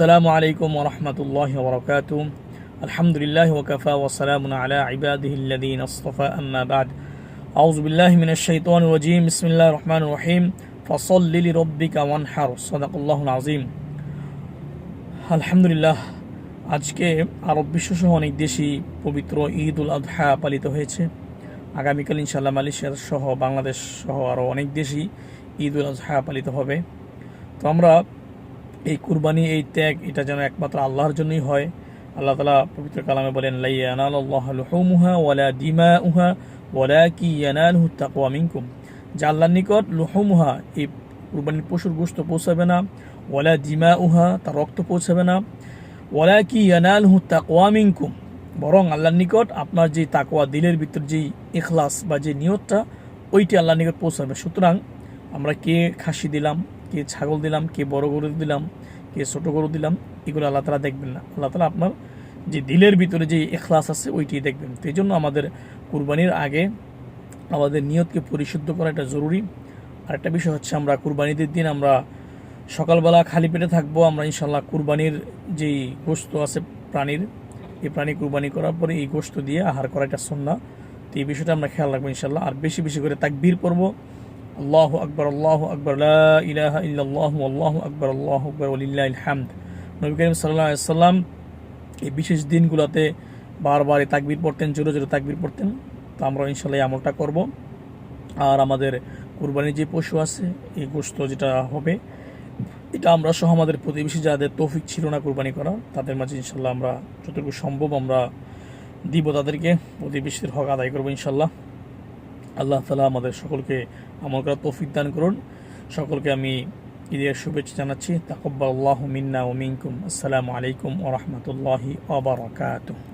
আসসালামু আলাইকুম ওরহমতুল্লাহ বরকাত আলহামদুলিল্লাহ ওকফা ওসালাম আলা ইবাদিহিল্লাদিন আস্তফা আম্মাবাদ আউজবিল্লাহ মিনাশাইতান ওজিম ইসমিল্লা রহমান রহিম। ফসল ফসল্লিলি রব্বিকা ওয়ানহার। সদাকুল্লাহ আজিম আলহামদুলিল্লাহ, আজকে আরব বিশ্বসহ অনেক দেশই পবিত্র ঈদ উল আদহা পালিত হয়েছে। আগামীকাল ইনশাল্লাহ মালয়েশিয়া সহ বাংলাদেশ সহ আরও অনেক দেশই ঈদ উল আজহা পালিত হবে। তো আমরা এই কুরবানি, এই ত্যাগ, এটা যেন একমাত্র আল্লাহর জন্যই হয়। আল্লাহ তালা পবিত্র কালামে বলেন লাইয়ানাল আল্লাহ ওয়ালা দিমা উহা ওয়ালা কি ইয়ানালহু যে আল্লাহর নিকট লুহুমুহা, এই কুরবানির পশুর গোস্ত পৌঁছাবে না, ওয়ালা দিমা উহা তার রক্ত পৌঁছাবে না ওয়ালা কি ইয়ানালহু তাকওয়া মিনকুম। বরং আল্লাহর নিকট আপনার যে তাকোয়া দিলের ভিতর যেই এখলাস বা যে নিয়তটা, ওইটি আল্লাহর নিকট পৌঁছাবে। সুতরাং আমরা কে খাসি দিলাম? কে ছাগল দিলাম, কে বড় গরু দিলাম, কে ছোট গরু দিলাম, এগুলো আল্লাহ তালা দেখবেন না। আল্লাহ তালা আপনার যে দিলের ভিতরে যে এখলাস আছে, ওইটি দেখবেন। তো এই জন্য আমাদের কুরবানির আগে আমাদের নিয়তকে পরিশুদ্ধ করা এটা জরুরি। আর একটা বিষয় হচ্ছে আমরা কুরবানিদের দিন আমরা সকালবেলা খালি পেটে থাকব, আমরা ইনশাল্লাহ কুরবানির যেই গোস্ত আছে প্রাণীর, এই প্রাণী কুরবানি করার পরে এই গোস্ত দিয়ে আহার করা এটা সন্না তো এই বিষয়টা আমরা খেয়াল রাখব ইনশাল্লাহ আর বেশি বেশি করে তাকবীর পড়ব। আল্লাহ আকবর আল্লাহ আকবর ইলাহা ইল্লাল্লাহু আল্লাহু আকবর আল্লাহু আকবর ওলিল্লাহিল হামদ। নবী করিম আলাইহি সাল্লাম এই বিশেষ দিনগুলোতে বারবার এই তাকবীর পড়তেন, জোরে জোরে তাকবীর পড়তেন। তো আমরা ইনশাল্লাহ আমলটা করব। আর আমাদের কুরবানির যে পশু আছে, এই গোস্ত যেটা হবে, এটা আমরা সহ আমাদের প্রতিবেশী যাদের তৌফিক ছিল না কুরবানি করা, তাদের মাঝে ইনশাল্লাহ আমরা যতটুকু সম্ভব আমরা দিব তাদেরকে। প্রতিবেশীর হক আদায় করব ইনশাল্লাহ আল্লাহ তালা আমাদের সকলকে আমল করার তৌফিক দান করুন। সকলকে আমি ঈদের শুভেচ্ছা জানাচ্ছি। তাকব্বাল্লাহ মিন্না ও মিনকুম। আসসালামু আলাইকুম ও রহমতুল্লাহি আবরকাতুহ